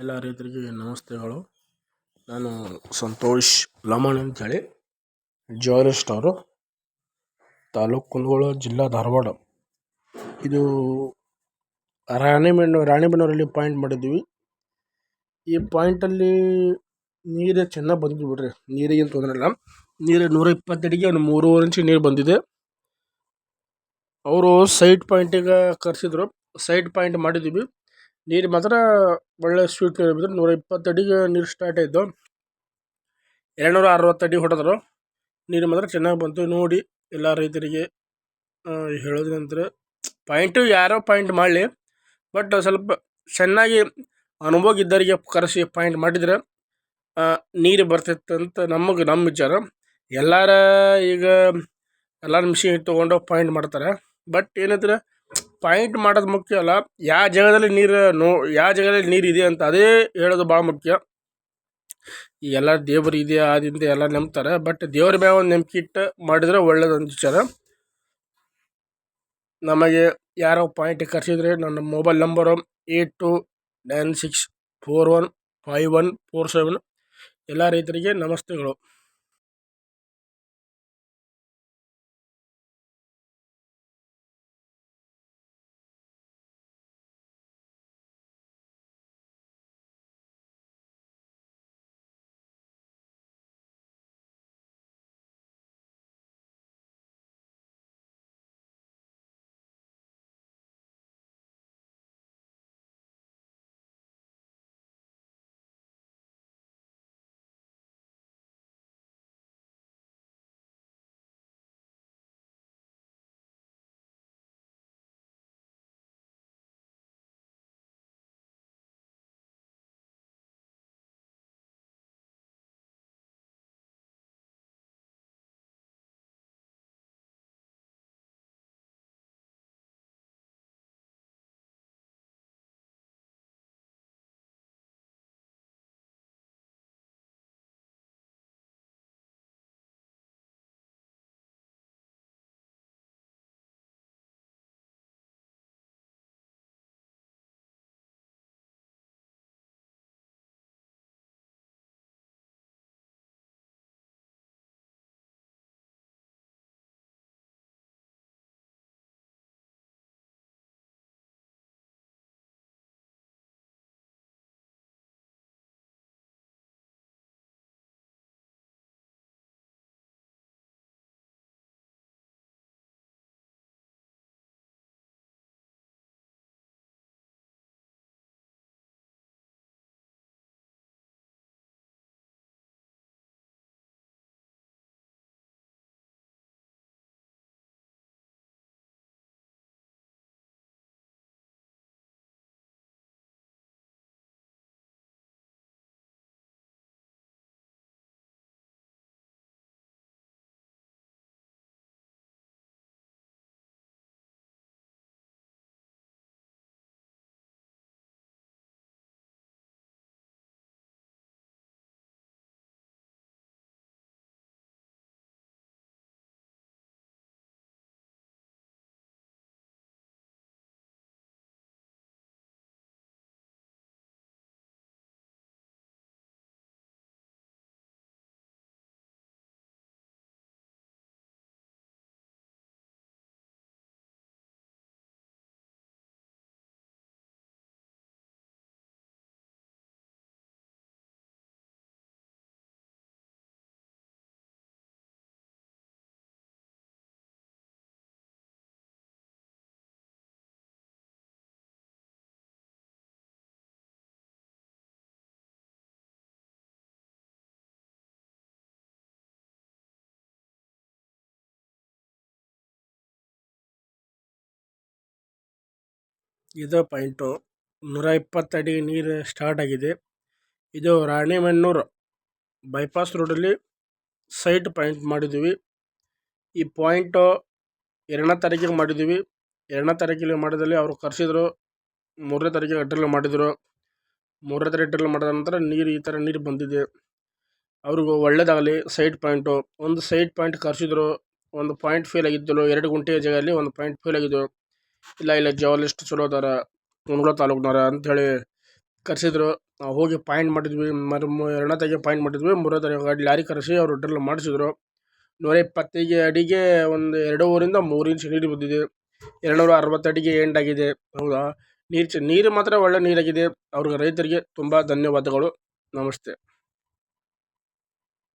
ಎಲ್ಲ ರೈತರಿಗೆ ನಮಸ್ತೆಗಳು. ನಾನು ಸಂತೋಷ್ ಲಮಣ್ ಅಂತೇಳಿ. ಜ್ಯುವೆಲರಿ ಅವರು ತಾಲೂಕು ಕುಂದಗೋಳ, ಜಿಲ್ಲಾ ಧಾರವಾಡ. ಇದು ರಾಣಿಬೆನ್ನೂರು, ರಾಣಿಬೆನ್ನೂರಲ್ಲಿ ಪಾಯಿಂಟ್ ಮಾಡಿದ್ವಿ ಈ ಪಾಯಿಂಟಲ್ಲಿ ನೀರು ಚೆನ್ನಾಗಿ ಬಂದಿದೆ ಬಿಡ್ರಿ. ನೀರಿಗೇನು ತೊಂದರೆ ಇಲ್ಲ. ನೀರು ನೂರ ಇಪ್ಪತ್ತೆಡಿಗೆ ಒಂದು ಮೂರುವರೆ ಇಂಚು ನೀರು ಬಂದಿದೆ. ಅವರು ಸೈಡ್ ಪಾಯಿಂಟಿಗೆ ಕರೆಸಿದ್ರು. ಸೈಡ್ ಪಾಯಿಂಟ್ ಮಾಡಿದ್ದೀವಿ. ನೀರು ಮಾತ್ರ ಒಳ್ಳೆ ಸ್ವೀಟ್ ನೀರು ಬಿದ್ದರು ನೂರ ಇಪ್ಪತ್ತು ಅಡಿಗೆ ನೀರು ಸ್ಟಾರ್ಟ್ ಆಯಿತು. ಎರಡುನೂರ ಅರವತ್ತು ಅಡಿ ಹೊಡೆದ್ರು. ನೀರು ಮಾತ್ರ ಚೆನ್ನಾಗಿ ಬಂತು. ನೋಡಿ ಎಲ್ಲ ರೈತರಿಗೆ ಹೇಳೋದಂದ್ರೆ ಪಾಯಿಂಟು ಯಾರೋ ಪಾಯಿಂಟ್ ಮಾಡಲಿ. ಬಟ್ ಸ್ವಲ್ಪ ಚೆನ್ನಾಗಿ ಅನುಭವ ಇದ್ದವರಿಗೆ ಕರೆಸಿ ಪಾಯಿಂಟ್ ಮಾಡಿದರೆ ನೀರು ಅಂತ ನಮಗೆ ನಮ್ಮ ವಿಚಾರ. ಎಲ್ಲರ ಈಗ ಎಲ್ಲರ ಮಿಷಿನ್ ತೊಗೊಂಡು ಪಾಯಿಂಟ್ ಮಾಡ್ತಾರೆ. ಬಟ್ ಏನಂದ್ರೆ ಪಾಯಿಂಟ್ ಮಾಡೋದು ಮುಖ್ಯ ಅಲ್ಲ. ಯಾವ ಜಾಗದಲ್ಲಿ ನೀರು ನೋ ಯಾವ ಜಾಗದಲ್ಲಿ ನೀರು ಇದೆ ಅಂತ ಅದೇ ಹೇಳೋದು ಭಾಳ ಮುಖ್ಯ. ಈ ಎಲ್ಲ ದೇವರು ಇದೆ ಆದಿಂದ ಎಲ್ಲ ನಂಬ್ತಾರೆ, ಬಟ್ ದೇವ್ರ ಮ್ಯಾಗ ಒಂದು ನಂಬಿಕೆ ಇಟ್ಟು ಮಾಡಿದ್ರೆ ಒಳ್ಳೇದೊಂದು ವಿಚಾರ. ನಮಗೆ ಯಾರೋ ಪಾಯಿಂಟ್ ಕರೆಸಿದ್ರೆ ನನ್ನ mobile number eight two nine six four one five one four seven. ಎಲ್ಲ ರೈತರಿಗೆ ನಮಸ್ತೆಗಳು. ಇದು ಪಾಯಿಂಟು. ನೂರ ಇಪ್ಪತ್ತು ಅಡಿ ನೀರು ಸ್ಟಾರ್ಟ್ ಆಗಿದೆ. ಇದು ರಾಣಿಬೆನ್ನೂರು ಬೈಪಾಸ್ ರೋಡಲ್ಲಿ ಸೈಟ್ ಪಾಯಿಂಟ್ ಮಾಡಿದ್ದೀವಿ. ಈ ಪಾಯಿಂಟು ಎರಡನೇ ತಾರೀಕಿಗೆ ಮಾಡಿದ್ದೀವಿ. ಎರಡನೇ ತಾರೀಕಿಗೆ ಮಾಡಿದಲ್ಲಿ ಅವರು ಕರೆಸಿದ್ರು. ಮೂರನೇ ತಾರೀಕಿಗೆ ಅಡ್ರಲ್ಲಿ ಮಾಡಿದರು. ಮೂರನೇ ತಾರೀಕು ಅಡ್ರಲ್ಲಿ ಮಾಡಿದ ನಂತರ ನೀರು ಈ ಥರ ನೀರು ಬಂದಿದೆ. ಅವ್ರಿಗೂ ಒಳ್ಳೇದಾಗಲಿ ಸೈಟ್ ಪಾಯಿಂಟು. ಒಂದು ಸೈಟ್ ಪಾಯಿಂಟ್ ಕರೆಸಿದ್ರು. ಒಂದು ಪಾಯಿಂಟ್ ಫೇಲ್ ಆಗಿದ್ದಲು ಎರಡು ಗುಂಟೆ ಜಾಗದಲ್ಲಿ ಒಂದು ಪಾಯಿಂಟ್ ಫೇಲ್ ಆಗಿದ್ದು. ಇಲ್ಲ ಇಲ್ಲ ಜವಲಿಸ್ಟ್ ಚಲೋ ಅದಾರ ಕುಂದಗೋಳ ತಾಲೂಕ್ನವ್ರ ಅಂಥೇಳಿ ಕರೆಸಿದ್ರು. ನಾವು ಹೋಗಿ ಪಾಯಿಂಟ್ ಮಾಡಿದ್ವಿ, ಮರು ಎರಡನೇ ತಾರೀಕಿಗೆ ಪಾಯಿಂಟ್ ಮಾಡಿದ್ವಿ, ಮೂರನೇ ತಾರೀಕು ಗಾಡಿ ಲಾರಿ ಕರೆಸಿ ಅವರು ಡ್ರಿಲ್ ಮಾಡಿಸಿದ್ರು. ನೂರ ಇಪ್ಪತ್ತೈದು ಅಡಿಗೆ ಒಂದು ಎರಡೂವರಿಂದ ಮೂರು ಇಂಚ್ ನೀರು ಬಿದ್ದಿದೆ. ಎರಡುನೂರ ಅರವತ್ತು ಅಡಿಗೆ ಎಂಡ್ ಆಗಿದೆ. ಹೌದಾ? ನೀರು ಚ, ನೀರು ಮಾತ್ರ ಒಳ್ಳೆ ನೀರಾಗಿದೆ. ಅವ್ರಿಗೆ ರೈತರಿಗೆ ತುಂಬ ಧನ್ಯವಾದಗಳು. ನಮಸ್ತೆ.